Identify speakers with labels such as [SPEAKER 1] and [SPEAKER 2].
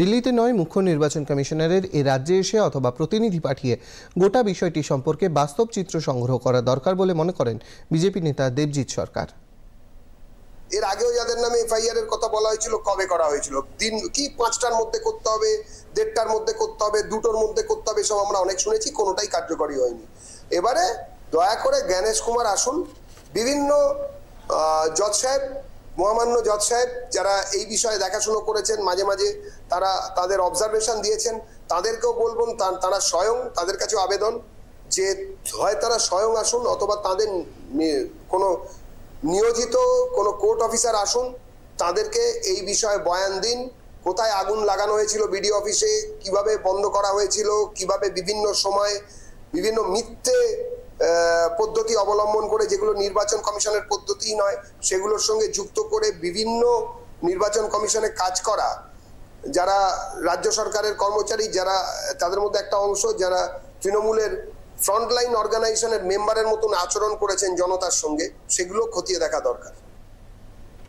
[SPEAKER 1] দিল্লিতে নয়, মুখ্য নির্বাচন কমিশনারের এ রাজ্যে এসে অথবা প্রতিনিধি পাঠিয়ে গোটা বিষয়টি সম্পর্কে বাস্তব চিত্র সংগ্রহ করা দরকার বলে মনে করেন বিজেপি নেতা দেবজিৎ সরকার।
[SPEAKER 2] এর আগেও যাদের নামে এফআইআর এর কথা বলা হয়েছিল, কবে করা হয়েছিল? দিন কি পাঁচটার মধ্যে করতে হবে, দেড়টার মধ্যে করতে হবে, দুটোর মধ্যে করতে হবে সব আমরা অনেক শুনেছি, কোনোটাই কার্যকরী হয়নি। এবারে দয়া করে জ্ঞানেশ কুমার আসুন, বিভিন্ন জজ সাহেব মহামান্য জজ সাহেব যারা এই বিষয়ে দেখাশুনো করেছেন, মাঝে মাঝে তারা তাদের অবজারভেশন দিয়েছেন। তাদেরকেও বলবেন তারা স্বয়ং তাদের কাছেও আবেদন যে হয় তারা স্বয়ং আসুন অথবা তাদের কোনো নিয়োজিত কোনো কোর্ট অফিসার আসুন, তাদেরকে এই বিষয়ে বয়ান দিন। কোথায় আগুন লাগানো হয়েছিল বিডি অফিসে, কীভাবে বন্ধ করা হয়েছিল, কীভাবে বিভিন্ন সময় বিভিন্ন মিথ্যে পদ্ধতি অবলম্বন করে যেগুলো নির্বাচন কমিশনের পদ্ধতি নয়, সেগুলোর সঙ্গে যুক্ত করে বিভিন্ন নির্বাচন কমিশনে কাজ করা। যারা রাজ্য সরকারের কর্মচারী, যারা তাদের মধ্যে একটা অংশ, যারা তৃণমূলের ফ্রন্টলাইন অর্গানাইজেশনের মেম্বারের মতন আচরণ করেছেন জনতার সঙ্গে, সেগুলো খতিয়ে দেখা দরকার।